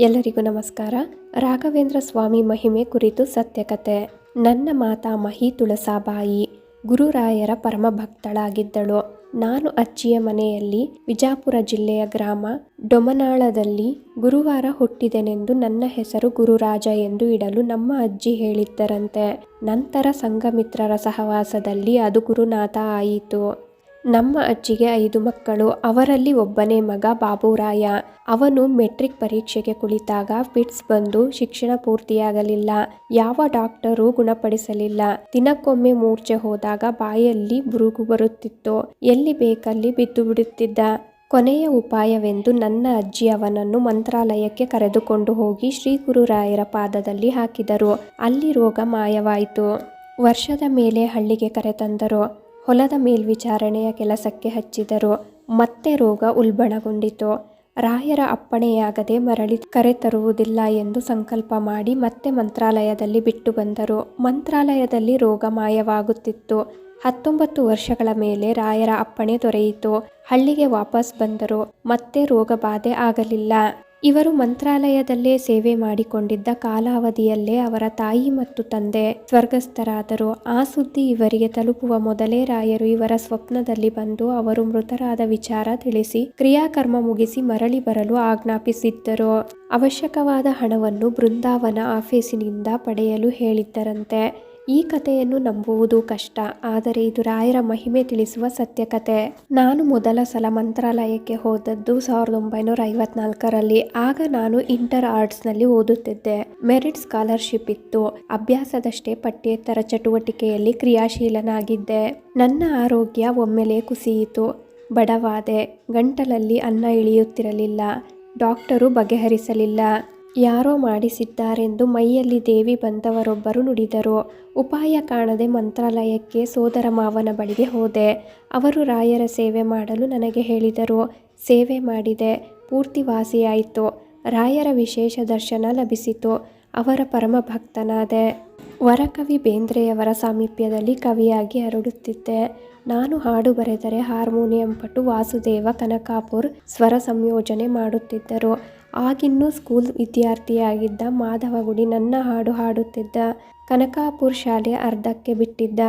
ಎಲ್ಲರಿಗೂ ನಮಸ್ಕಾರ. ರಾಘವೇಂದ್ರ ಸ್ವಾಮಿ ಮಹಿಮೆ ಕುರಿತು ಸತ್ಯಕತೆ. ನನ್ನ ಮಾತಾಮಹಿ ತುಳಸಾಬಾಯಿ, ಗುರುರಾಯರ ಪರಮ ಭಕ್ತಳಾಗಿದ್ದಳು ನಾನು ಅಜ್ಜಿಯ ಮನೆಯಲ್ಲಿ ವಿಜಾಪುರ ಜಿಲ್ಲೆಯ ಗ್ರಾಮ ಡೊಮನಾಳದಲ್ಲಿ ಗುರುವಾರ ಹುಟ್ಟಿದೆನೆಂದು ನನ್ನ ಹೆಸರು ಗುರುರಾಜ ಎಂದು ಇಡಲು ನಮ್ಮ ಅಜ್ಜಿ ಹೇಳಿದ್ದರಂತೆ. ನಂತರ ಸಂಘಮಿತ್ರರ ಸಹವಾಸದಲ್ಲಿ ಅದು ಗುರುನಾಥ ಆಯಿತು. ನಮ್ಮ ಅಜ್ಜಿಗೆ ಐದು ಮಕ್ಕಳು, ಅವರಲ್ಲಿ ಒಬ್ಬನೇ ಮಗ ಬಾಬುರಾಯ. ಅವನು ಮೆಟ್ರಿಕ್ ಪರೀಕ್ಷೆಗೆ ಕುಳಿತಾಗ ಫಿಟ್ಸ್ ಬಂದು ಶಿಕ್ಷಣ ಪೂರ್ತಿಯಾಗಲಿಲ್ಲ. ಯಾವ ಡಾಕ್ಟರು ಗುಣಪಡಿಸಲಿಲ್ಲ. ದಿನಕ್ಕೊಮ್ಮೆ ಮೂರ್ಛೆ ಹೋದಾಗ ಬಾಯಲ್ಲಿ ಬುರುಗು ಬರುತ್ತಿತ್ತು. ಎಲ್ಲಿ ಬೇಕಲ್ಲಿ ಬಿದ್ದು ಬಿಡುತ್ತಿದ್ದ. ಕೊನೆಯ ಉಪಾಯವೆಂದು ನನ್ನ ಅಜ್ಜಿ ಅವನನ್ನು ಮಂತ್ರಾಲಯಕ್ಕೆ ಕರೆದುಕೊಂಡು ಹೋಗಿ ಶ್ರೀ ಗುರುರಾಯರ ಪಾದದಲ್ಲಿ ಹಾಕಿದರು. ಅಲ್ಲಿ ರೋಗ ಮಾಯವಾಯಿತು. ವರ್ಷದ ಮೇಲೆ ಹಳ್ಳಿಗೆ ಕರೆತಂದರು. ಹೊಲದ ಮೇಲ್ವಿಚಾರಣೆಯ ಕೆಲಸಕ್ಕೆ ಹಚ್ಚಿದರು ಮತ್ತೆ ರೋಗ ಉಲ್ಬಣಗೊಂಡಿತು. ರಾಯರ ಅಪ್ಪಣೆಯಾಗದೆ ಮರಳಿ ಕರೆತರುವುದಿಲ್ಲ ಎಂದು ಸಂಕಲ್ಪ ಮಾಡಿ ಮತ್ತೆ ಮಂತ್ರಾಲಯದಲ್ಲಿ ಬಿಟ್ಟು ಬಂದರು. ಮಂತ್ರಾಲಯದಲ್ಲಿ ರೋಗ ಮಾಯವಾಗುತ್ತಿತ್ತು. ಹತ್ತೊಂಬತ್ತು ವರ್ಷಗಳ ಮೇಲೆ ರಾಯರ ಅಪ್ಪಣೆ ದೊರೆಯಿತು. ಹಳ್ಳಿಗೆ ವಾಪಸ್ ಬಂದರು. ಮತ್ತೆ ರೋಗ ಬಾಧೆ ಆಗಲಿಲ್ಲ. ಇವರು ಮಂತ್ರಾಲಯದಲ್ಲೇ ಸೇವೆ ಮಾಡಿಕೊಂಡಿದ್ದ ಕಾಲಾವಧಿಯಲ್ಲೇ ಅವರ ತಾಯಿ ಮತ್ತು ತಂದೆ ಸ್ವರ್ಗಸ್ಥರಾದರು. ಆ ಸುದ್ದಿ ಇವರಿಗೆ ತಲುಪುವ ಮೊದಲೇ ರಾಯರು ಇವರ ಸ್ವಪ್ನದಲ್ಲಿ ಬಂದು ಅವರು ಮೃತರಾದ ವಿಚಾರ ತಿಳಿಸಿ, ಕ್ರಿಯಾಕರ್ಮ ಮುಗಿಸಿ ಮರಳಿ ಬರಲು ಆಜ್ಞಾಪಿಸಿದ್ದರು. ಅವಶ್ಯಕವಾದ ಹಣವನ್ನು ಬೃಂದಾವನ ಆಫೀಸಿನಿಂದ ಪಡೆಯಲು ಹೇಳಿದ್ದರಂತೆ. ಈ ಕಥೆಯನ್ನು ನಂಬುವುದು ಕಷ್ಟ, ಆದರೆ ಇದು ರಾಯರ ಮಹಿಮೆ ತಿಳಿಸುವ ಸತ್ಯಕತೆ ನಾನು ಮೊದಲ ಸಲ ಮಂತ್ರಾಲಯಕ್ಕೆ ಹೋದದ್ದು ಸಾವಿರದ ಒಂಬೈನೂರ ಐವತ್ನಾಲ್ಕರಲ್ಲಿ. ಆಗ ನಾನು ಇಂಟರ್ ಆರ್ಟ್ಸ್ನಲ್ಲಿ ಓದುತ್ತಿದ್ದೆ. ಮೆರಿಟ್ ಸ್ಕಾಲರ್ಶಿಪ್ ಇತ್ತು. ಅಭ್ಯಾಸದಷ್ಟೇ ಪಠ್ಯೇತರ ಚಟುವಟಿಕೆಯಲ್ಲಿ ಕ್ರಿಯಾಶೀಲನಾಗಿದ್ದೆ. ನನ್ನ ಆರೋಗ್ಯ ಒಮ್ಮೆಲೆ ಕುಸಿಯಿತು. ಬಡವಾದೆ. ಗಂಟಲಲ್ಲಿ ಅನ್ನ ಇಳಿಯುತ್ತಿರಲಿಲ್ಲ. ಡಾಕ್ಟರು ಬಗೆಹರಿಸಲಿಲ್ಲ. ಯಾರೋ ಮಾಡಿಸಿದ್ದಾರೆಂದು ಮೈಯಲ್ಲಿ ದೇವಿ ಬಂದವರೊಬ್ಬರು ನುಡಿದರು. ಉಪಾಯ ಕಾಣದೆ ಮಂತ್ರಾಲಯಕ್ಕೆ ಸೋದರ ಮಾವನ ಬಳಿಗೆ ಹೋದೆ. ಅವರು ರಾಯರ ಸೇವೆ ಮಾಡಲು ನನಗೆ ಹೇಳಿದರು. ಸೇವೆ ಮಾಡಿದೆ. ಪೂರ್ತಿ ವಾಸಿಯಾಯಿತು ರಾಯರ ವಿಶೇಷ ದರ್ಶನ ಲಭಿಸಿತು. ಅವರ ಪರಮ ಭಕ್ತನಾದೆ. ವರಕವಿ ಬೇಂದ್ರೆಯವರ ಸಾಮೀಪ್ಯದಲ್ಲಿ ಕವಿಯಾಗಿ ಹರಡುತ್ತಿದ್ದೆ ನಾನು ಹಾಡು ಬರೆದರೆ ಹಾರ್ಮೋನಿಯಂ ಪಟು ವಾಸುದೇವ ಕನಕಾಪುರ್ ಸ್ವರ ಸಂಯೋಜನೆ ಮಾಡುತ್ತಿದ್ದರು. ಆಗಿನ್ನೂ ಸ್ಕೂಲ್ ವಿದ್ಯಾರ್ಥಿಯಾಗಿದ್ದ ಮಾಧವಗುಡಿ ನನ್ನ ಹಾಡು ಹಾಡುತ್ತಿದ್ದ. ಕನಕಾಪುರ್ ಶಾಲೆ ಅರ್ಧಕ್ಕೆ ಬಿಟ್ಟಿದ್ದ.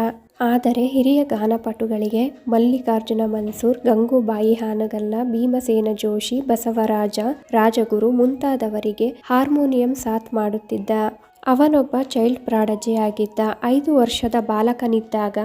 ಆದರೆ ಹಿರಿಯ ಗಾನಪಟುಗಳಿಗೆ ಮಲ್ಲಿಕಾರ್ಜುನ ಮನ್ಸೂರ್, ಗಂಗೂಬಾಯಿ ಹಾನಗಲ್ಲ, ಭೀಮಸೇನ ಜೋಶಿ, ಬಸವರಾಜ ರಾಜಗುರು ಮುಂತಾದವರಿಗೆ ಹಾರ್ಮೋನಿಯಂ ಸಾಥ್ ಮಾಡುತ್ತಿದ್ದ. ಅವನೊಬ್ಬ ಚೈಲ್ಡ್ ಪ್ರಾಡಜಿ ಆಗಿದ್ದ. ಐದು ವರ್ಷದ ಬಾಲಕನಿದ್ದಾಗ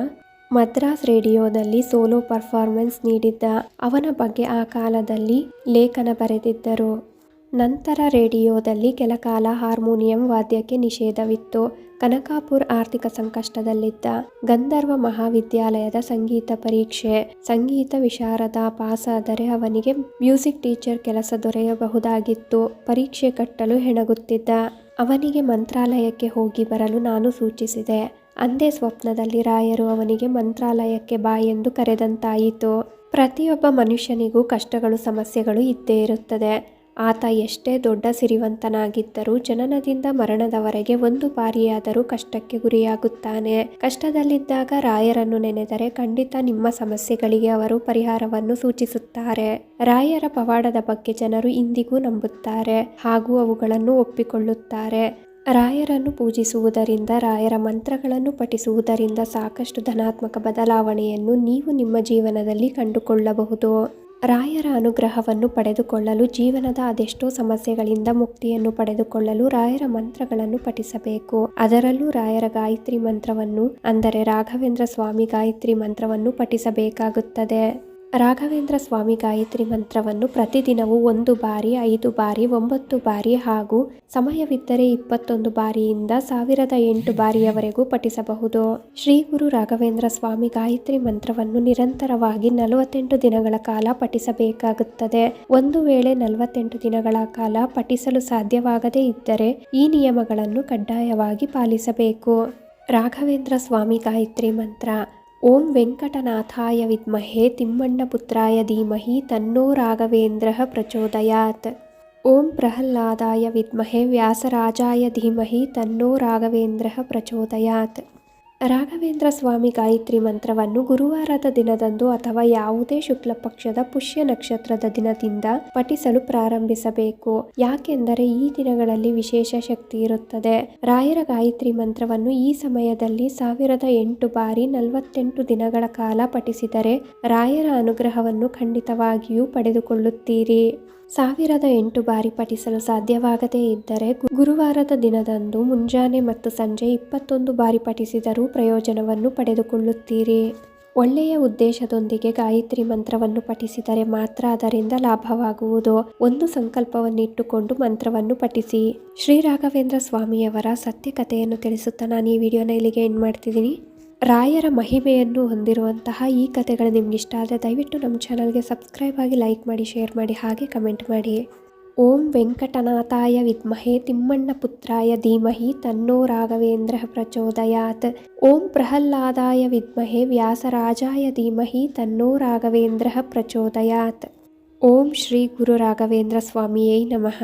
ಮದ್ರಾಸ್ ರೇಡಿಯೋದಲ್ಲಿ ಸೋಲೋ ಪರ್ಫಾರ್ಮೆನ್ಸ್ ನೀಡಿದ್ದ. ಅವನ ಬಗ್ಗೆ ಆ ಕಾಲದಲ್ಲಿ ಲೇಖನ ಬರೆದಿದ್ದರು. ನಂತರ ರೇಡಿಯೋದಲ್ಲಿ ಕೆಲಕಾಲ ಹಾರ್ಮೋನಿಯಂ ವಾದ್ಯಕ್ಕೆ ನಿಷೇಧವಿತ್ತು. ಕನಕಾಪುರ್ ಆರ್ಥಿಕ ಸಂಕಷ್ಟದಲ್ಲಿದ್ದ ಗಂಧರ್ವ ಮಹಾವಿದ್ಯಾಲಯದ ಸಂಗೀತ ಪರೀಕ್ಷೆ. ಸಂಗೀತ ವಿಶಾರದ ಪಾಸಾದರೆ ಅವನಿಗೆ ಮ್ಯೂಸಿಕ್ ಟೀಚರ್ ಕೆಲಸ ದೊರೆಯಬಹುದಾಗಿತ್ತು. ಪರೀಕ್ಷೆ ಕಟ್ಟಲು ಹೆಣಗುತ್ತಿದ್ದ ಅವನಿಗೆ ಮಂತ್ರಾಲಯಕ್ಕೆ ಹೋಗಿ ಬರಲು ನಾನು ಸೂಚಿಸಿದೆ. ಅಂದೇ ಸ್ವಪ್ನದಲ್ಲಿ ರಾಯರು ಅವನಿಗೆ ಮಂತ್ರಾಲಯಕ್ಕೆ ಬಾ ಎಂದು ಕರೆದಂತಾಯಿತು. ಪ್ರತಿಯೊಬ್ಬ ಮನುಷ್ಯನಿಗೂ ಕಷ್ಟಗಳು ಸಮಸ್ಯೆಗಳು ಇದ್ದೇ ಇರುತ್ತದೆ. ಆತ ಎಷ್ಟೇ ದೊಡ್ಡ ಸಿರಿವಂತನಾಗಿದ್ದರೂ ಜನನದಿಂದ ಮರಣದವರೆಗೆ ಒಂದು ಬಾರಿಯಾದರೂ ಕಷ್ಟಕ್ಕೆ ಗುರಿಯಾಗುತ್ತಾನೆ. ಕಷ್ಟದಲ್ಲಿದ್ದಾಗ ರಾಯರನ್ನು ನೆನೆದರೆ ಖಂಡಿತ ನಿಮ್ಮ ಸಮಸ್ಯೆಗಳಿಗೆ ಅವರು ಪರಿಹಾರವನ್ನು ಸೂಚಿಸುತ್ತಾರೆ. ರಾಯರ ಪವಾಡದ ಬಗ್ಗೆ ಜನರು ಇಂದಿಗೂ ನಂಬುತ್ತಾರೆ, ಹಾಗೂ ಅವುಗಳನ್ನು ಒಪ್ಪಿಕೊಳ್ಳುತ್ತಾರೆ. ರಾಯರನ್ನು ಪೂಜಿಸುವುದರಿಂದ, ರಾಯರ ಮಂತ್ರಗಳನ್ನು ಪಠಿಸುವುದರಿಂದ ಸಾಕಷ್ಟು ಧನಾತ್ಮಕ ಬದಲಾವಣೆಯನ್ನು ನೀವು ನಿಮ್ಮ ಜೀವನದಲ್ಲಿ ಕಂಡುಕೊಳ್ಳಬಹುದು. ರಾಯರ ಅನುಗ್ರಹವನ್ನು ಪಡೆದುಕೊಳ್ಳಲು, ಜೀವನದ ಅದೆಷ್ಟೋ ಸಮಸ್ಯೆಗಳಿಂದ ಮುಕ್ತಿಯನ್ನು ಪಡೆದುಕೊಳ್ಳಲು ರಾಯರ ಮಂತ್ರಗಳನ್ನು ಪಠಿಸಬೇಕು. ಅದರಲ್ಲೂ ರಾಯರ ಗಾಯತ್ರಿ ಮಂತ್ರವನ್ನು, ಅಂದರೆ ರಾಘವೇಂದ್ರ ಸ್ವಾಮಿ ಗಾಯತ್ರಿ ಮಂತ್ರವನ್ನು ಪಠಿಸಬೇಕಾಗುತ್ತದೆ. ರಾಘವೇಂದ್ರ ಸ್ವಾಮಿ ಗಾಯತ್ರಿ ಮಂತ್ರವನ್ನು ಪ್ರತಿದಿನವೂ ಒಂದು ಬಾರಿ, ಐದು ಬಾರಿ, ಒಂಬತ್ತು ಬಾರಿ ಹಾಗೂ ಸಮಯವಿದ್ದರೆ ಇಪ್ಪತ್ತೊಂದು ಬಾರಿಯಿಂದ ಸಾವಿರದ ಎಂಟು ಬಾರಿಯವರೆಗೂ ಪಠಿಸಬಹುದು. ಶ್ರೀ ಗುರು ರಾಘವೇಂದ್ರ ಸ್ವಾಮಿ ಗಾಯತ್ರಿ ಮಂತ್ರವನ್ನು ನಿರಂತರವಾಗಿ ನಲವತ್ತೆಂಟು ದಿನಗಳ ಕಾಲ ಪಠಿಸಬೇಕಾಗುತ್ತದೆ. ಒಂದು ವೇಳೆ ನಲವತ್ತೆಂಟು ದಿನಗಳ ಕಾಲ ಪಠಿಸಲು ಸಾಧ್ಯವಾಗದೇ ಇದ್ದರೆ ಈ ನಿಯಮಗಳನ್ನು ಕಡ್ಡಾಯವಾಗಿ ಪಾಲಿಸಬೇಕು. ರಾಘವೇಂದ್ರ ಸ್ವಾಮಿ ಗಾಯತ್ರಿ ಮಂತ್ರ ಓಂ ವೆಂಕಟನಾಥಾಯ ವಿದ್ಮಹೆ ತಿಮ್ಮಣ್ಣಪುತ್ರಾಯ ಧೀಮಹಿ ತನ್ನೋ ರಾಘವೇಂದ್ರ ಪ್ರಚೋದಯಾತ್ ಓಂ ಪ್ರಹ್ಲಾದಾಯ ವಿದ್ಮಹೆ ವ್ಯಾಸರಾಜಾಯ ಧೀಮಹಿ ತನ್ನೋ ರಾಘವೇಂದ್ರ ಪ್ರಚೋದಯಾತ್ ರಾಘವೇಂದ್ರ ಸ್ವಾಮಿ ಗಾಯತ್ರಿ ಮಂತ್ರವನ್ನು ಗುರುವಾರದ ದಿನದಂದು ಅಥವಾ ಯಾವುದೇ ಶುಕ್ಲ ಪಕ್ಷದ ಪುಷ್ಯ ನಕ್ಷತ್ರದ ದಿನದಿಂದ ಪಠಿಸಲು ಪ್ರಾರಂಭಿಸಬೇಕು. ಯಾಕೆಂದರೆ ಈ ದಿನಗಳಲ್ಲಿ ವಿಶೇಷ ಶಕ್ತಿ ಇರುತ್ತದೆ. ರಾಯರ ಗಾಯತ್ರಿ ಮಂತ್ರವನ್ನು ಈ ಸಮಯದಲ್ಲಿ ಸಾವಿರದ ಎಂಟು ಬಾರಿ ನಲವತ್ತೆಂಟು ದಿನಗಳ ಕಾಲ ಪಠಿಸಿದರೆ ರಾಯರ ಅನುಗ್ರಹವನ್ನು ಖಂಡಿತವಾಗಿಯೂ ಪಡೆದುಕೊಳ್ಳುತ್ತೀರಿ. ಸಾವಿರದ ಎಂಟು ಬಾರಿ ಪಠಿಸಲು ಸಾಧ್ಯವಾಗದೇ ಇದ್ದರೆ ಗುರುವಾರದ ದಿನದಂದು ಮುಂಜಾನೆ ಮತ್ತು ಸಂಜೆ ಇಪ್ಪತ್ತೊಂದು ಬಾರಿ ಪಠಿಸಿದರೂ ಪ್ರಯೋಜನವನ್ನು ಪಡೆದುಕೊಳ್ಳುತ್ತೀರಿ. ಒಳ್ಳೆಯ ಉದ್ದೇಶದೊಂದಿಗೆ ಗಾಯತ್ರಿ ಮಂತ್ರವನ್ನು ಪಠಿಸಿದರೆ ಮಾತ್ರ ಅದರಿಂದ ಲಾಭವಾಗುವುದು. ಒಂದು ಸಂಕಲ್ಪವನ್ನಿಟ್ಟುಕೊಂಡು ಮಂತ್ರವನ್ನು ಪಠಿಸಿ. ಶ್ರೀ ರಾಘವೇಂದ್ರ ಸ್ವಾಮಿಯವರ ಸತ್ಯಕಥೆಯನ್ನು ತಿಳಿಸುತ್ತಾ ನಾನು ಈ ವಿಡಿಯೋನ ಇಲ್ಲಿಗೆ ಎಂಡ್ ಮಾಡ್ತಿದ್ದೀನಿ. ರಾಯರ ಮಹಿಮೆಯನ್ನು ಹೊಂದಿರುವಂತಹ ಈ ಕಥೆಗಳು ನಿಮ್ಗೆ ಇಷ್ಟ ಆದರೆ ದಯವಿಟ್ಟು ನಮ್ಮ ಚಾನಲ್ಗೆ ಸಬ್ಸ್ಕ್ರೈಬ್ ಆಗಿ ಲೈಕ್ ಮಾಡಿ, ಶೇರ್ ಮಾಡಿ, ಹಾಗೆ ಕಮೆಂಟ್ ಮಾಡಿ. ಓಂ ವೆಂಕಟನಾಥಾಯ ವಿದ್ಮಹೆ ತಿಮ್ಮಣ್ಣ ಪುತ್ರಾಯ ಧೀಮಹಿ ತನ್ನೋ ರಾಘವೇಂದ್ರ ಪ್ರಚೋದಯಾತ್. ಓಂ ಪ್ರಹ್ಲಾದಾಯ ವಿದ್ಮಹೆ ವ್ಯಾಸರಾಜಾಯ ಧೀಮಹಿ ತನ್ನೋ ರಾಘವೇಂದ್ರ ಪ್ರಚೋದಯಾತ್. ಓಂ ಶ್ರೀ ಗುರು ರಾಘವೇಂದ್ರ ಸ್ವಾಮಿಯೇ ನಮಃ.